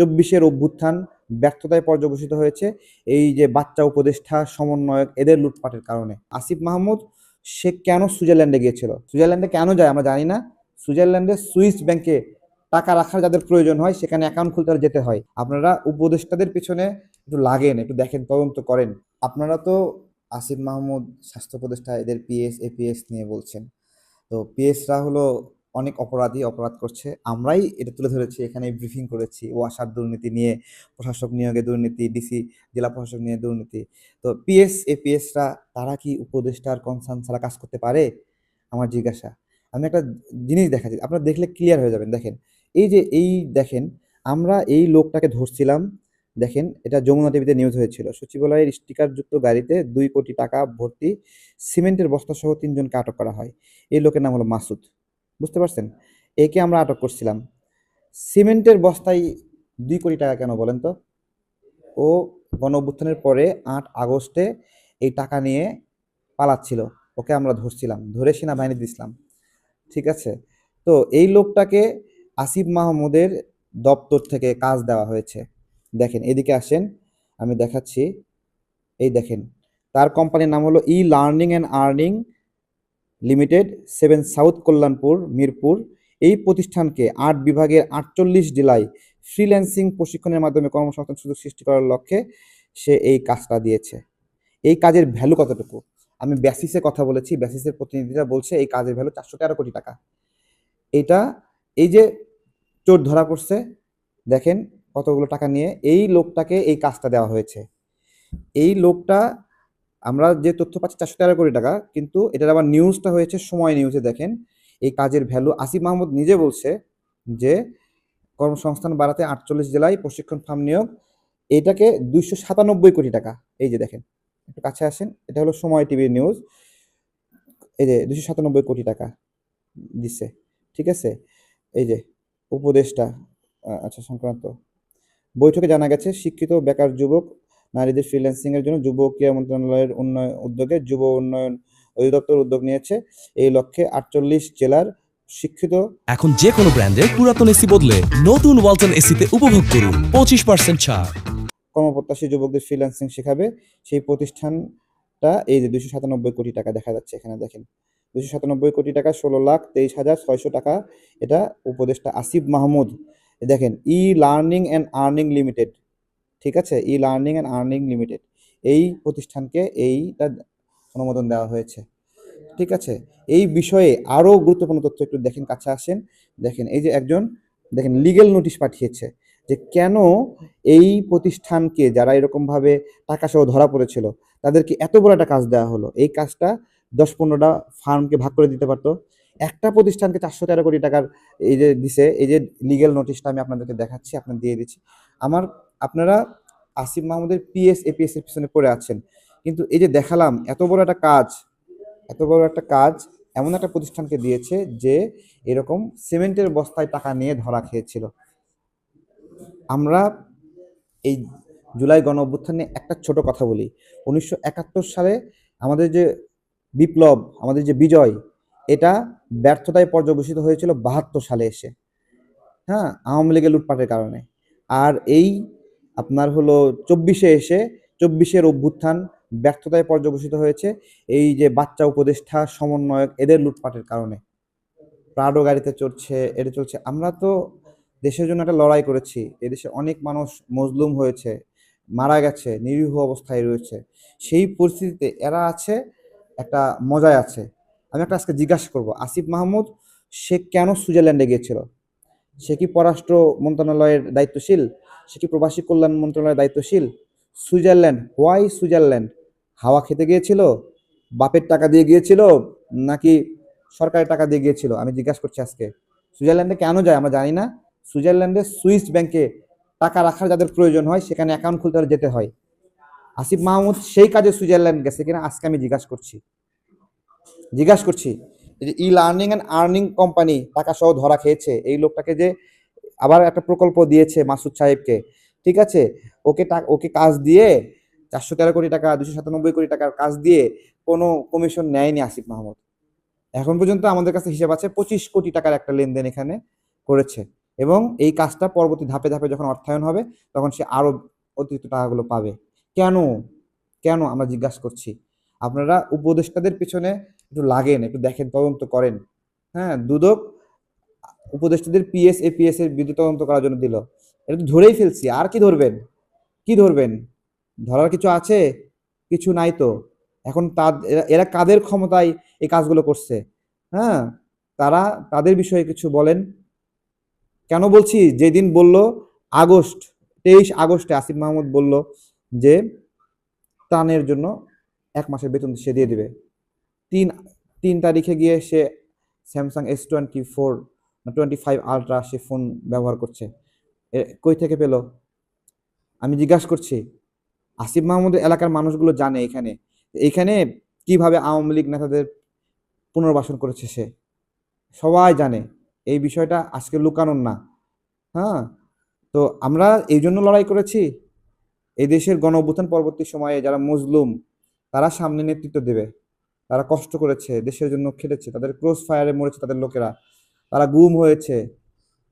চব্বিশের অভ্যুত্থান ব্যর্থতায় পর্যবসিত হয়েছে। এই যে বাচ্চা উপদেষ্টা, সমন্বয়ক, এদের লুটপাটের কারণে। আসিফ মাহমুদ, সে কেন সুইজারল্যান্ডে গিয়েছিল? সুইজারল্যান্ডে কেন যায় আমরা জানি না। সুইজারল্যান্ডে সুইস ব্যাংকে টাকা রাখার যাদের প্রয়োজন হয়, সেখানে অ্যাকাউন্ট খুলতে যেতে হয়। আপনারা উপদেষ্টাদের পিছনে একটু লাগেন, একটু দেখেন, তদন্ত করেন। আপনারা তো আসিফ মাহমুদ, স্বাস্থ্য উপদেষ্টা, এদের পিএস এপিএস নিয়ে বলছেন। তো পিএসরা হলো অনেক অপরাধী অপরাধ করছে। আমরাই এটা তুলে ধরেছি এখানে ব্রিফিং করেছি, ওয়াসার দুর্নীতি নিয়ে, প্রশাসক নিয়োগে দুর্নীতি ডিসি জেলা প্রশাসক নিয়ে দুর্নীতি। তো পিএস এপিএসরা তারা কি উপদেষ্টার কনসার্ন ছাড়া কাজ করতে পারে? আমার জিজ্ঞাসা। আমি একটা জিনিস দেখাচ্ছি, আপনারা দেখলে ক্লিয়ার হয়ে যাবেন। দেখেন, এই যে এই দেখেন, আমরা এই লোকটাকে ধরছিলাম। দেখেন, এটা যমুনা টিভিতে নিউজ হয়েছিল। সচিবালয়ের স্টিকারযুক্ত গাড়িতে দুই কোটি টাকা ভর্তি, সিমেন্টের বস্তা সহ তিনজনকে আটক করা হয়। এই লোকের নাম হলো মাসুদ। বুঝতে পারছেন? একে আমরা আটক করছিলাম। সিমেন্টের বস্তায় দুই কোটি টাকা কেন বলেন তো? ও গণ অভ্যুত্থানের পরে আট আগস্টে এই টাকা নিয়ে পালাচ্ছিল। ওকে আমরা ধরছিলাম, ধরে সেনাবাহিনী দিছিলাম। ঠিক আছে? তো এই লোকটাকে আসিফ মাহমুদের দপ্তর থেকে কাজ দেওয়া হয়েছে। দেখেন, এদিকে আসেন, আমি দেখাচ্ছি। এই দেখেন, তার কোম্পানির নাম হলো E learning and earning limited, seven south Kalyanpur, Mirpur. এই প্রতিষ্ঠানকে আট বিভাগের আটচল্লিশ জেলায় ফ্রিল্যান্সিং প্রশিক্ষণের মাধ্যমে কর্মসংস্থান সুযোগ সৃষ্টি করার লক্ষ্যে সে এই কাজটা দিয়েছে। এই কাজের ভ্যালু কতটুকু? আমি ব্যাসিসে কথা বলেছি ব্যাসিসের প্রতিনিধিরা বলছে এই কাজের ভ্যালু চারশো তেরো কোটি টাকা। এটা এই যে চোর ধরা পড়ছে, দেখেন কতগুলো টাকা নিয়ে এই লোকটাকে এই কাজটা দেওয়া হয়েছে। এই লোকটা আমরা যে তথ্য পাচ্ছি চারশো তেরো কোটি টাকা, কিন্তু এটার আবার নিউজটা হয়েছে, সময় নিউজে দেখেন। এই কাজের ভ্যালু আসিফ মাহমুদ নিজে বলছে যে, কর্মসংস্থান বাড়াতে আটচল্লিশ জেলায় প্রশিক্ষণ ফার্ম নিয়োগ, এটাকে দুইশো সাতানব্বই কোটি টাকা। এই যে দেখেন, একটু কাছে আসেন, এটা হলো সময় টিভির নিউজ এই যে দুশো সাতানব্বই কোটি টাকা দিচ্ছে ঠিক আছে? এই যে উপদেশটা আচ্ছা সংক্রান্ত। বৈঠকে জানা গেছে, শিক্ষিত বেকার যুবক নারীদের ফ্রিল্যান্সিং এর জন্য যুব ও ক্রীড়া মন্ত্রণালয়ের উন্নয়ন উদ্যোগে যুব উন্নয়ন অধিদপ্তর উদ্যোগ নিয়েছে। এই লক্ষ্যে আটচল্লিশ জেলার শিক্ষিত এখন যে কোনো ব্র্যান্ডের পুরাতন এসি বদলে নতুন ওয়ালটন এসিতে উপভোগ করুন পঁচিশ পার্সেন্ট ছাড়। কর্মপ্রত্যাশী যুবকদের ফ্রিল্যান্সিং শেখাবে। সেই প্রতিষ্ঠানটা এই যে দুশো সাতানব্বই কোটি টাকা দেখা যাচ্ছে এখানে দেখেন। দুশো সাতানব্বই কোটি টাকা ষোলো লাখ তেইশ হাজার ছয়শো টাকা। এটা উপদেষ্টা আসিফ মাহমুদ। দেখেন E learning and earning limited ঠিক আছে? E learning and earning limited এই প্রতিষ্ঠানকে এইটা অনুমোদন দেওয়া হয়েছে। ঠিক আছে? এই বিষয়ে আরও গুরুত্বপূর্ণ তথ্য একটু দেখেন, কাছে আসেন। দেখেন, এই যে একজন, দেখেন লিগেল নোটিশ পাঠিয়েছে যে কেন এই প্রতিষ্ঠানকে যারা এরকমভাবে টাকা সহ ধরা পড়েছিল, তাদেরকে এত বড় একটা কাজ দেওয়া হলো। এই কাজটা দশ পনেরোটা ফার্মকে ভাগ করে দিতে পারতো। একটা প্রতিষ্ঠানকে চারশো তেরো কোটি টাকার এই যে দিছে, এই যে লিগেল নোটিশটা আমি আপনাদেরকে দেখাচ্ছি আপনার দিয়ে দিচ্ছি। আমার আপনারা আসিফ মাহমুদের পিএস এপিএস এর পিছনে পড়ে আছেন। কিন্তু এই যে দেখালাম, এত বড় একটা কাজ, এত বড় একটা কাজ এমন একটা প্রতিষ্ঠানকে দিয়েছে যে এরকম সিমেন্টের বস্তায় টাকা নিয়ে ধরা খেয়েছিল। আমরা এই জুলাই গণ অভ্যুত্থানে একটা ছোট কথা বলি। উনিশশো একাত্তর সালে আমাদের যে বিপ্লব, আমাদের যে বিজয়, এটা ব্যর্থতায় পর্যবসিত হয়েছিল বাহাত্তর সালে এসে। হ্যাঁ আওয়ামী লীগের লুটপাটের কারণে। আর এই আপনার হলো চব্বিশে এসে চব্বিশের অভ্যুত্থান ব্যর্থতায় পর্যবসিত হয়েছে। এই যে বাচ্চা উপদেষ্টা, সমন্বয়ক, এদের লুটপাটের কারণে। প্রাডো গাড়িতে চড়ছে, এটা চলছে। আমরা তো দেশের জন্য একটা লড়াই করেছি। এদেশে অনেক মানুষ মজলুম হয়েছে, মারা গেছে, নিরীহ অবস্থায় রয়েছে। সেই পরিস্থিতিতে এরা আছে, একটা মজায় আছে। আমি একটা আজকে জিজ্ঞাসা করব, আসিফ মাহমুদ, সে কেন সুইজারল্যান্ডে গিয়েছিল? সে কি পররাষ্ট্র মন্ত্রণালয়ের দায়িত্বশীল? সে কি প্রবাসী কল্যাণ মন্ত্রণালয়ের দায়িত্বশীল। Switzerland, why Switzerland? হাওয়া খেতে গিয়েছিল? বাপের টাকা দিয়ে গিয়েছিল? নাকি সরকারের টাকা দিয়ে গিয়েছিল? আমি জিজ্ঞাসা করছি আজকে। সুইজারল্যান্ডে কেন যায় আমরা জানি না। সুইজারল্যান্ডে সুইস ব্যাংকে টাকা রাখার যাদের প্রয়োজন হয়, সেখানে অ্যাকাউন্ট খুলতে যেতে হয়। আসিফ মাহমুদ সেই কাজে সুইজারল্যান্ড গেছে কিনা আজকে আমি জিজ্ঞাসা করছি। জিজ্ঞাসা করছি যে E learning and earning company টাকা সহ ধরা খেয়েছে, এই লোকটাকে যে আবার একটা প্রকল্প দিয়েছে মাসুদ সাহেবকে। ঠিক আছে? ওকে ওকে কাজ দিয়ে চারশো তেরো কোটি টাকা, দুশো সাতানব্বই কোটি টাকার কাজ দিয়ে কোনো কমিশন নেয়নি আসিফ মাহমুদ। এখন পর্যন্ত আমাদের কাছে হিসাব আছে পঁচিশ কোটি টাকার একটা লেনদেন এখানে করেছে এবং এই কাজটা পরবর্তী ধাপে ধাপে যখন অর্থায়ন হবে তখন সে আরও অতিরিক্ত টাকাগুলো পাবে। কেন? কেন আমরা জিজ্ঞাসা করছি? আপনারা উপদেষ্টাদের পিছনে একটু লাগেন, একটু দেখেন, তদন্ত করেন। হ্যাঁ দুদক উপদেষ্টাদের পিএস এপিএস এর বিরুদ্ধে তদন্ত করার জন্য দিল। এটা তো ধরেই ফেলছি, আর কি ধরবেন? কি ধরবেন? ধরার কিছু আছে? কিছু নাই তো। এখন এরা কাদের ক্ষমতায় এই কাজগুলো করছে? হ্যাঁ তারা, তাদের বিষয়ে কিছু বলেন। কেন বলছি? যেদিন বলল, আগস্ট, তেইশ আগস্টে আসিফ মাহমুদ বলল যে, ত্রাণের জন্য এক মাসের বেতন সে দিয়ে দিবে। তিন তিন তারিখে গিয়ে সে Samsung S twenty four twenty five ultra সে ফোন ব্যবহার করছে। কই থেকে পেল? আমি জিজ্ঞাসা করছি, আসিফ মাহমুদের এলাকার মানুষগুলো জানে এখানে। এখানে কীভাবে আওয়ামী লীগ নেতাদের পুনর্বাসন করেছে সে? সবাই জানে। এই বিষয়টা আজকে লুকানোর না। হ্যাঁ? তো আমরা এই জন্য লড়াই করেছি। এই দেশের গণ অভ্যুত্থান পরবর্তী সময়ে যারা মজলুম, তারা সামনে নেতৃত্ব দেবে। তারা কষ্ট করেছে, দেশের জন্য খেটেছে, তাদের ক্রস ফায়ারে মরেছে তাদের লোকেরা। তারা গুম হয়েছে।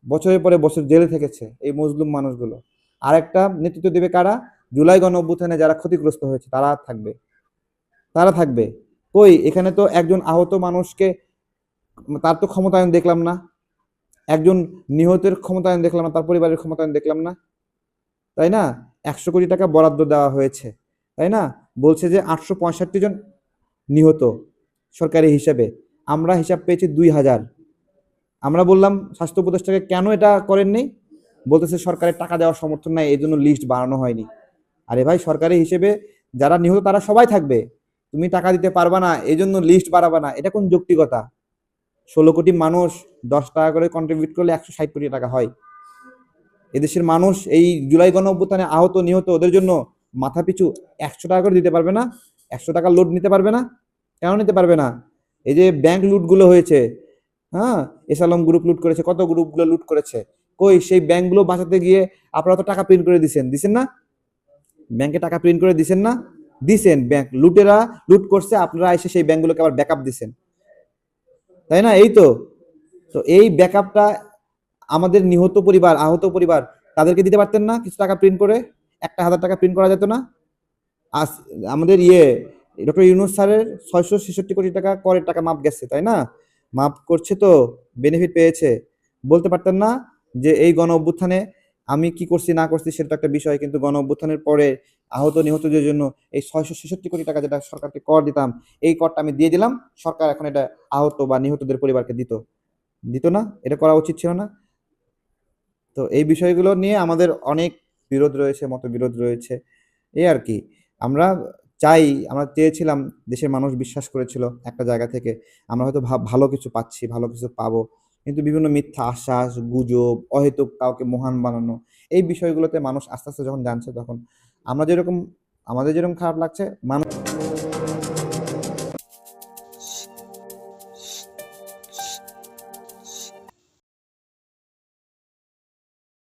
বছরের পরে বছর জেলে থেকেছে এই মজলুম মানুষগুলো। আর একটা নেতৃত্ব দেবে কারা? জুলাই গণ অভ্যুত্থানে যারা ক্ষতিগ্রস্ত হয়েছে, তারা থাকবে। তারা থাকবে। কই? এখানে তো একজন আহত মানুষকে তার তো ক্ষমতায়ন দেখলাম না। একজন নিহতের ক্ষমতায়ন দেখলাম না, তার পরিবারের ক্ষমতায়ন দেখলাম না। তাই না? একশো কোটি টাকা বরাদ্দ দেওয়া হয়েছে। তাই না? বলছে যে আটশো পঁয়ষট্টি জন নিহত সরকারি হিসাবে। আমরা হিসাব পেয়েছি দুই হাজার। আমরা বললাম, স্বাস্থ্য উপদেষ্টাকে কেন এটা করেননি? বলতেছে, সরকারের টাকা দেওয়ার সমর্থন নাই এই জন্য লিস্ট বাড়ানো হয়নি। আরে ভাই, সরকারি হিসেবে যারা নিহত, তারা সবাই থাকবে। তুমি টাকা দিতে পারবা না এই জন্য লিস্ট বাড়াবা না। এটা কোন যৌক্তিকতা? ষোলো কোটি মানুষ দশ টাকা করে কন্ট্রিবিউট করলে একশো ষাট কোটি টাকা হয়। এদেশের মানুষ এই জুলাই গণ অভ্যুত্থানে আহত, নিহত, ওদের জন্য মাথা পিছু একশো টাকা করে দিতে পারবে না, একশো টাকা লোড নিতে পারবে না, কেন নিতে পারবে না? এই যে ব্যাংক লুটগুলো হয়েছে হ্যাঁ? এসালম গ্রুপ লুট করেছে, কত গ্রুপগুলো লুট করেছে? কই, সেই ব্যাংকগুলো বাঁচাতে গিয়ে আপনারা তো টাকা প্রিন্ট করে দিছেন দিছেন না? ব্যাংকে টাকা প্রিন্ট করে দিছেন না? দিছেন ব্যাংক লুটেরা লুট করছে, আপনারা এসে সেই ব্যাংকগুলোকে আবার ব্যাকআপ দিছেন। তাই না? এই তো। তো এই ব্যাকআপটা আমাদের নিহত পরিবার, আহত পরিবার, তাদেরকে দিতে পারতেন না কিছু টাকা প্রিন্ট করে? একটা হাজার টাকা প্রিন্ট করা যেত না? আস, আমাদের ইয়ে ডক্টর ইউনুস স্যারের ছয়শো ছেষট্টি কোটি টাকা করের টাকা মাপ গেছে, তাই না? মাপ করছে তো বেনিফিট পেয়েছে। বলতে পারতেন না যে এই গণ অভ্যুত্থানে আমি কি করছি, না করছি, সেটা একটা বিষয়। কিন্তু গণ অভ্যুত্থানের পরে আহত নিহতদের জন্য এই ছয়শো ছেষট্টি কোটি টাকা যেটা সরকারকে কর দিতাম, এই করটা আমি দিয়ে দিলাম। সরকার এখন এটা আহত বা নিহতদের পরিবারকে দিত। দিত না? এটা করা উচিত ছিল না? তো এই বিষয়গুলো নিয়ে আমাদের অনেক বিরোধ রয়েছে, মতবিরোধ রয়েছে। এই আর কি। আমরা চাই, আমরা চেয়েছিলাম, দেশের মানুষ বিশ্বাস করেছিল একটা জায়গা থেকে, আমরা হয়তো ভালো কিছু পাচ্ছি, ভালো কিছু পাবো। কিন্তু বিভিন্ন মিথ্যা আশ্বাস, গুজব, অহেতুক কাউকে মহান বানানো, এই বিষয়গুলোতে মানুষ আস্তে আস্তে যখন জানছে তখন, আমরা যেরকম, আমাদের যেরকম খারাপ লাগছে, মানুষ